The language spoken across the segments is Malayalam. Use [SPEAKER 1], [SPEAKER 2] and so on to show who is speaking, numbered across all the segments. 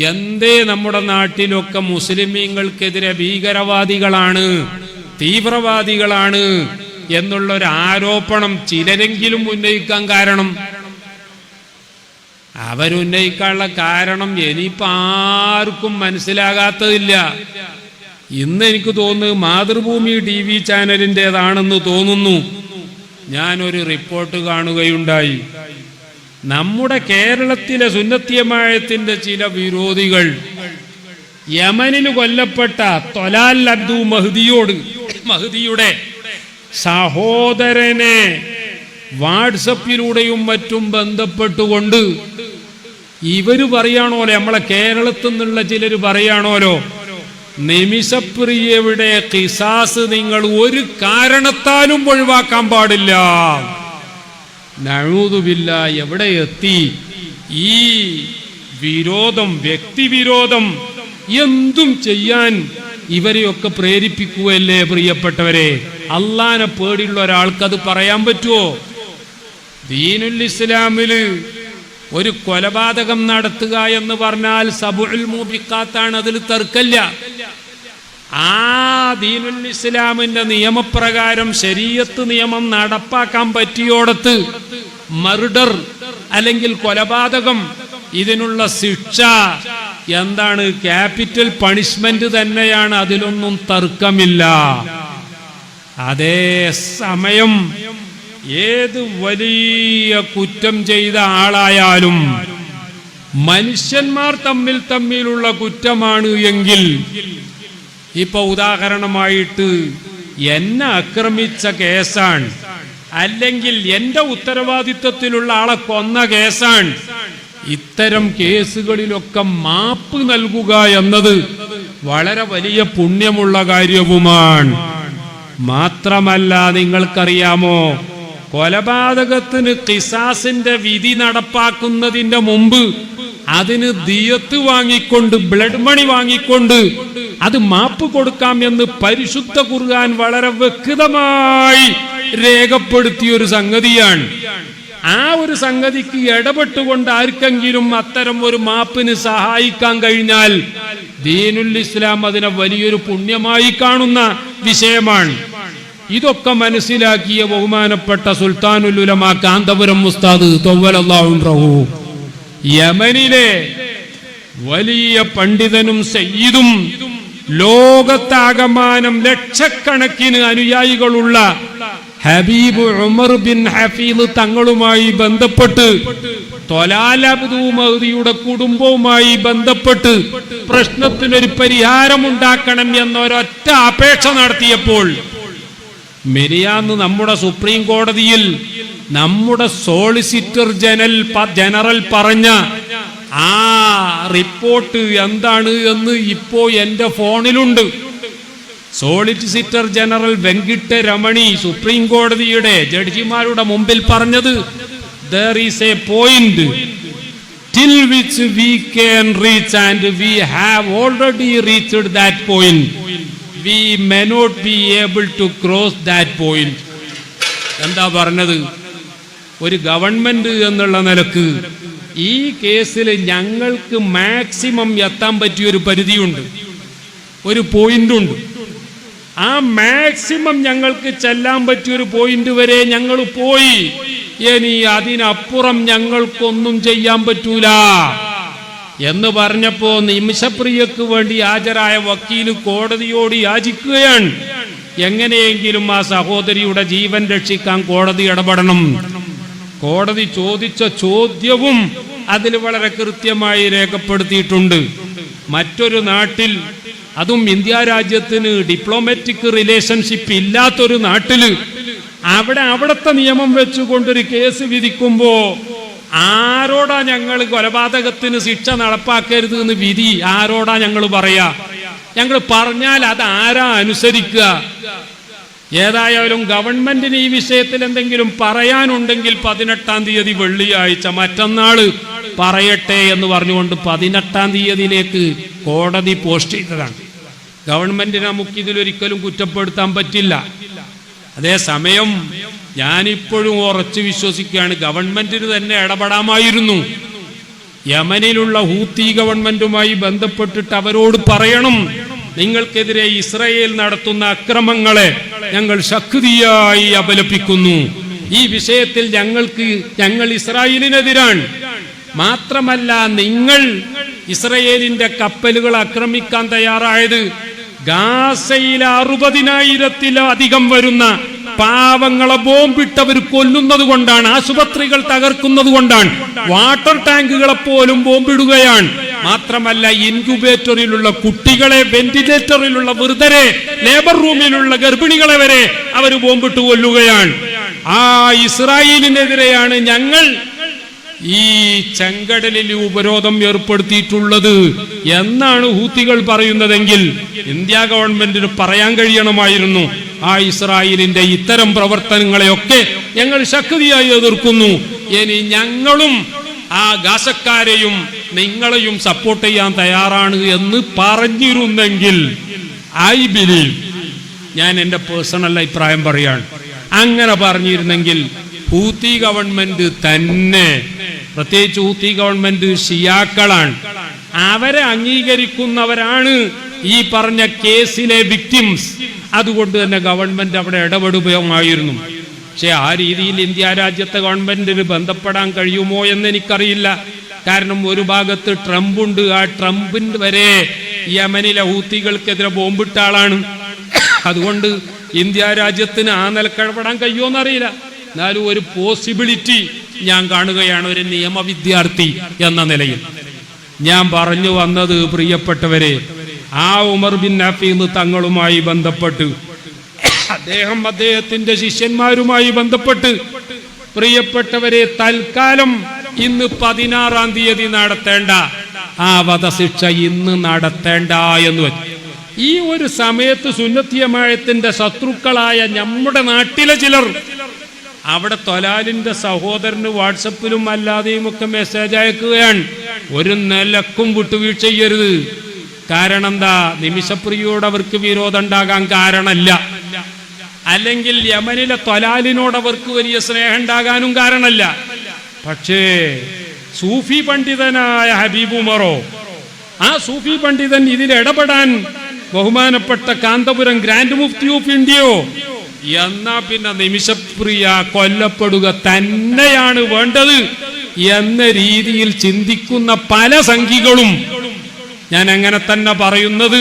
[SPEAKER 1] എന്തേ നമ്മുടെ നാട്ടിലൊക്കെ മുസ്ലിമീങ്ങൾക്കെതിരെ ഭീകരവാദികളാണ് തീവ്രവാദികളാണ് എന്നുള്ള ഒരു ആരോപണം ചിലരെങ്കിലും ഉന്നയിക്കാൻ കാരണം. അവരുന്നയിക്കാനുള്ള കാരണം ഇനിയിപ്പോ ആർക്കും മനസ്സിലാകാത്തതില്ല. ഇന്ന് എനിക്ക് തോന്നുന്നു മാതൃഭൂമി ടി വി ചാനലിന്റെതാണെന്ന് തോന്നുന്നു. ഞാനൊരു റിപ്പോർട്ട് കാണുകയുണ്ടായി. നമ്മുടെ കേരളത്തിലെ സുന്നത്തിയമായത്തിന്റെ ചില വിരോധികൾ യമനിൽ കൊല്ലപ്പെട്ട തൊലാൽ അബ്ദു മഹ്ദിയോട് മഹദിയുടെ സഹോദരനെ വാട്സപ്പിലൂടെയും മറ്റും ബന്ധപ്പെട്ടുകൊണ്ട് ഇവർ പറയാണോലോ നമ്മളെ കേരളത്തിൽ നിന്നുള്ള ചിലർ പറയാണോലോ നിമിഷപ്രിയയുടെ കിസാസ് നിങ്ങൾ ഒരു കാരണത്താലും ഒഴിവാക്കാൻ പാടില്ല. നഴൂതുമില്ല എവിടെ എത്തി? ഈ വിരോധം വ്യക്തിവിരോധം എന്തും ചെയ്യാൻ ഇവരെയൊക്കെ പ്രേരിപ്പിക്കുകയല്ലേ പ്രിയപ്പെട്ടവരെ? അള്ളാനെ പേടിയുള്ള ഒരാൾക്ക് അത് പറയാൻ പറ്റുമോ ദീനുൽ ഇസ്ലാമിൽ ഒരു കൊലപാതകം നടത്തുക എന്ന് പറഞ്ഞാൽ സബുൽ മൂബിക്കാത്താണ് അതിൽ തർക്കല്ല ആ ദീനുൽ ഇസ്ലാമിന്റെ നിയമപ്രകാരം ശരീരത്ത് നിയമം നടപ്പാക്കാൻ പറ്റിയോടത്ത് മർഡർ അല്ലെങ്കിൽ കൊലപാതകം ഇതിനുള്ള ശിക്ഷ എന്താണ്? ക്യാപിറ്റൽ പണിഷ്മെന്റ് തന്നെയാണ്. അതിലൊന്നും തർക്കമില്ല. അതേ സമയം ഏത് വലിയ കുറ്റം ചെയ്ത ആളായാലും മനുഷ്യന്മാർ തമ്മിൽ തമ്മിലുള്ള കുറ്റമാണ് എങ്കിൽ ഇപ്പൊ ഉദാഹരണമായിട്ട് എന്നെ ആക്രമിച്ച കേസാണ്. അല്ലെങ്കിൽ എന്റെ ഉത്തരവാദിത്വത്തിലുള്ള ആളെ കൊന്ന കേസാണ്. ഇത്തരം കേസുകളിലൊക്കെ മാപ്പ് നൽകുക എന്നത് വളരെ വലിയ പുണ്യമുള്ള കാര്യവുമാണ്. മാത്രമല്ല നിങ്ങൾക്കറിയാമോ? കൊലപാതകത്തിന് കിസാസിന്റെ വിധി നടപ്പാക്കുന്നതിന്റെ മുമ്പ് അതിന് ദിയത്ത് വാങ്ങിക്കൊണ്ട് ബ്ലഡ് മണി വാങ്ങിക്കൊണ്ട് അത് മാപ്പ് കൊടുക്കാം എന്ന് പരിശുദ്ധ കുറുകാൻ വളരെ വ്യക്തമായി രേഖപ്പെടുത്തിയ ഒരു സംഗതിയാണ്. ആ ഒരു സംഗതിക്ക് ഇടപെട്ടുകൊണ്ട് ആർക്കെങ്കിലും അത്തരം ഒരു മാപ്പിന് സഹായിക്കാൻ കഴിഞ്ഞാൽ ദീനുൽ ഇസ്ലാം അതിനെ വലിയൊരു പുണ്യമായി കാണുന്ന വിഷയമാണ്. ഇതൊക്കെ മനസ്സിലാക്കിയ ബഹുമാനപ്പെട്ട സുൽത്താനുൽ ഉലമ കാന്തപുരം മുസ്താദ് യമനിലെ വലിയ പണ്ഡിതനും സയ്യിദും ലോകത്താകമാനം ലക്ഷക്കണക്കിന് അനുയായികളുള്ള ഹബീബ് ഉമർ ബിൻ ഹഫീദ് തങ്ങളുമായി ബന്ധപ്പെട്ട് തൊലാലബ്ദു മഹദിയുടെ കുടുംബവുമായി ബന്ധപ്പെട്ട് പ്രശ്നത്തിനൊരു പരിഹാരമുണ്ടാക്കണം എന്നൊരൊറ്റ അപേക്ഷ നടത്തിയപ്പോൾ മെരിയാന്ന് നമ്മുടെ സുപ്രീം കോടതിയിൽ നമ്മുടെ സോളിസിറ്റർ ജനറൽ ജനറൽ പറഞ്ഞ ആ റിപ്പോർട്ട് എന്താണ് എന്ന് ഇപ്പോ എന്റെ ഫോണിലുണ്ട്. Solicitor general Venkata Ramani supreme കോടതിയുടെ ജഡ്ജിമാരുടെ മുമ്പിൽ പറഞ്ഞത് there is a point till which we can reach and we have already reached that point we may not be able to cross that point എന്താ പറഞ്ഞത്? ഒരു ഗവൺമെന്റ് എന്നുള്ള നിലയ്ക്ക് ഈ കേസിൽ ഞങ്ങൾക്ക് മാക്സിമം എത്താൻ പറ്റിയ ഒരു പരിധിയുണ്ട്. ഒരു പോയിന്റ് ഉണ്ട് ആ മാക്സിമം ഞങ്ങൾക്ക് ചെല്ലാൻ പറ്റിയ ഒരു പോയിന്റ് വരെ ഞങ്ങൾ പോയി. ഇനി അതിനപ്പുറം ഞങ്ങൾക്കൊന്നും ചെയ്യാൻ പറ്റൂല. എന്ന് പറഞ്ഞപ്പോ നിമിഷപ്രിയക്ക് വേണ്ടി ഹാജരായ വക്കീൽ കോടതിയോട് യാചിക്കുകയാണ്. എങ്ങനെയെങ്കിലും ആ സഹോദരിയുടെ ജീവൻ രക്ഷിക്കാൻ കോടതി ഇടപെടണം. കോടതി ചോദിച്ച ചോദ്യവും അതിൽ വളരെ കൃത്യമായി രേഖപ്പെടുത്തിയിട്ടുണ്ട്. മറ്റൊരു നാട്ടിൽ അതും ഇന്ത്യ രാജ്യത്തിന് ഡിപ്ലോമാറ്റിക് റിലേഷൻഷിപ്പ് ഇല്ലാത്തൊരു നാട്ടിൽ അവിടെ അവിടുത്തെ നിയമം വെച്ചുകൊണ്ടൊരു കേസ് വിധിക്കുമ്പോ ആരോടാ ഞങ്ങൾ കൊലപാതകത്തിന് ശിക്ഷ നടപ്പാക്കരുത് എന്ന് വിധി ആരോടാ ഞങ്ങൾ പറയാ? ഞങ്ങൾ പറഞ്ഞാൽ അത് ആരാ അനുസരിക്കുക? ഏതായാലും ഗവൺമെന്റിന് ഈ വിഷയത്തിൽ എന്തെങ്കിലും പറയാനുണ്ടെങ്കിൽ പതിനെട്ടാം തീയതി വെള്ളിയാഴ്ച മറ്റന്നാൾ പറയട്ടെ എന്ന് പറഞ്ഞുകൊണ്ട് പതിനെട്ടാം തീയതിയിലേക്ക് കോടതി പോസ്റ്റ് ചെയ്തതാണ്. ഗവൺമെന്റ് നമുക്ക് ഇതിലൊരിക്കലും കുറ്റപ്പെടുത്താൻ പറ്റില്ല. അതേസമയം ഞാനിപ്പോഴും ഉറച്ചു വിശ്വസിക്കുകയാണ് ഗവൺമെന്റിന് തന്നെ ഇടപെടാമായിരുന്നു. യമനിലുള്ള ഹൂത്തി ഗവൺമെന്റുമായി ബന്ധപ്പെട്ടിട്ട് അവരോട് പറയണം. നിങ്ങൾക്കെതിരെ ഇസ്രയേൽ നടത്തുന്ന അക്രമങ്ങളെ ഞങ്ങൾ ശക്തിയായി അപലപിക്കുന്നു. ഈ വിഷയത്തിൽ ഞങ്ങൾക്ക് ഞങ്ങൾ ഇസ്രായേലിനെതിരാണ്. മാത്രമല്ല നിങ്ങൾ ഇസ്രയേലിന്റെ കപ്പലുകൾ ആക്രമിക്കാൻ തയ്യാറായത് ഗാസയിൽ അറുപതിനായിരത്തിലധികം വരുന്ന പാവങ്ങളെ ബോംബിട്ടവർ കൊല്ലുന്നത് കൊണ്ടാണ് ആശുപത്രികൾ തകർക്കുന്നത് കൊണ്ടാണ് വാട്ടർ ടാങ്കുകളെ പോലും ബോംബിടുകയാണ്. മാത്രമല്ല ഇൻക്യുബേറ്ററിലുള്ള കുട്ടികളെ വെന്റിലേറ്ററിലുള്ള വൃതരെ ലേബർ റൂമിലുള്ള ഗർഭിണികളെ വരെ അവർ ബോംബിട്ട് കൊല്ലുകയാണ്. ആ ഇസ്രായേലിനെതിരെയാണ് ഞങ്ങൾ ഈ ചെങ്കടലിൽ ഉപരോധം ഏർപ്പെടുത്തിയിട്ടുള്ളത് എന്നാണ് ഹൂത്തികൾ പറയുന്നതെങ്കിൽ ഇന്ത്യ ഗവൺമെന്റിന് പറയാൻ കഴിയണമായിരുന്നു. ആ ഇസ്രായേലിന്റെ ഇത്തരം പ്രവർത്തനങ്ങളെയൊക്കെ ഞങ്ങൾ ശക്തിയായി എതിർക്കുന്നു. ഇനി ഞങ്ങളും ആ ഗാസക്കാരെയും നിങ്ങളെയും സപ്പോർട്ട് ചെയ്യാൻ തയ്യാറാണ് എന്ന് പറഞ്ഞിരുന്നെങ്കിൽ ഐ ബിലീവ് ഞാൻ എന്റെ പേഴ്സണൽ അഭിപ്രായം പറയാണ്. അങ്ങനെ പറഞ്ഞിരുന്നെങ്കിൽ ഹൂത്തി ഗവൺമെന്റ് തന്നെ പ്രത്യേകിച്ച് ഹൂത്തി ഗവൺമെന്റ് ഷിയാക്കളാണ്. അവരെ അംഗീകരിക്കുന്നവരാണ് ഈ പറഞ്ഞ കേസിലെ വിക്ടിംസ് അതുകൊണ്ട് തന്നെ ഗവൺമെന്റ് അവിടെ ഇടപെടുകയുമായിരുന്നു. പക്ഷെ ആ രീതിയിൽ ഇന്ത്യ രാജ്യത്തെ ഗവൺമെന്റിന് ബന്ധപ്പെടാൻ കഴിയുമോ എന്ന് എനിക്കറിയില്ല. കാരണം ഒരു ഭാഗത്ത് ട്രംപ് ഉണ്ട്. ആ ട്രംപിന്റെ വരെ യമനിലെ ഹൂത്തികൾക്കെതിരെ ബോംബിട്ട ആളാണ്. അതുകൊണ്ട് ഇന്ത്യ രാജ്യത്തിന് ആ നിലക്കഴപ്പെടാൻ കഴിയുമോ എന്നറിയില്ല എന്നാലും ഒരു പോസിബിലിറ്റി ഞാൻ കാണുകയാണ്. ഒരു നിയമ വിദ്യാർത്ഥി എന്ന നിലയിൽ. ഞാൻ പറഞ്ഞു വന്നത് പ്രിയപ്പെട്ടവരെ ആ ഉമർ ബിൻ നഫീന്ന് തങ്ങളുമായി ബന്ധപ്പെട്ട് അദ്ദേഹം അദ്ദേഹത്തിന്റെ ശിഷ്യന്മാരുമായി ബന്ധപ്പെട്ട് പ്രിയപ്പെട്ടവരെ തൽക്കാലം ഇന്ന് പതിനാറാം തീയതി നടത്തേണ്ട ആ വധശിക്ഷ ഇന്ന് നടത്തേണ്ട എന്ന് വെച്ചു. ഈ ഒരു സമയത്ത് സുന്നത്തിയമായത്തിന്റെ ശത്രുക്കളായ നമ്മുടെ നാട്ടിലെ ചിലർ അവിടെ തൊലാലിന്റെ സഹോദരന് വാട്സപ്പിലും അല്ലാതെയും ഒക്കെ മെസ്സേജ് അയക്കുകയാണ്. ഒരു നിലക്കും വിട്ടുവീഴ്ച ചെയ്യരുത്. കാരണം എന്താ? നിമിഷപ്രിയോട് അവർക്ക് വിരോധം ഉണ്ടാകാൻ കാരണമല്ല. അല്ലെങ്കിൽ യമനിലെ തൊലാലിനോട് അവർക്ക് വലിയ സ്നേഹം ഉണ്ടാകാനും കാരണമല്ല. പക്ഷേ സൂഫി പണ്ഡിതനായ ഹബീബ് ഉമറോ ആ സൂഫി പണ്ഡിതൻ ഇതിൽ ഇടപെടാൻ ബഹുമാനപ്പെട്ട കാന്തപുരം ഗ്രാൻഡ് മുഫ്തി ഓഫ് ഇന്ത്യയോ? എന്നാ പിന്നെ നിമിഷപ്രിയ കൊല്ലപ്പെടുക തന്നെയാണ് വേണ്ടത് എന്ന രീതിയിൽ ചിന്തിക്കുന്ന പല സംഖികളും ഞാൻ അങ്ങനെ തന്നെ പറയുന്നത്.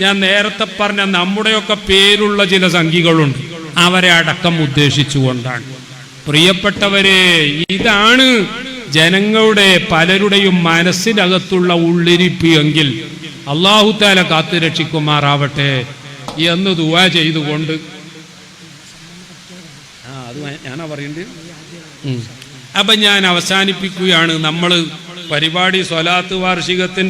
[SPEAKER 1] ഞാൻ നേരത്തെ പറഞ്ഞ നമ്മുടെയൊക്കെ പേരുള്ള ചില സംഘികളുണ്ട് അവരെ അടക്കം ഉദ്ദേശിച്ചുകൊണ്ടാണ്. പ്രിയപ്പെട്ടവരെ ഇതാണ് ജനങ്ങളുടെ പലരുടെയും മനസ്സിനകത്തുള്ള ഉള്ളിരിപ്പ് എങ്കിൽ അള്ളാഹുത്താല കാത്തു രക്ഷിക്കുമാറാവട്ടെ എന്ന് ദുവാ ചെയ്തുകൊണ്ട്. ആ ഞാനാ പറയണ്ടേ. അപ്പൊ ഞാൻ അവസാനിപ്പിക്കുകയാണ്. നമ്മൾ പരിപാടി സ്വലാത്ത് വാർഷികത്തിന്റെ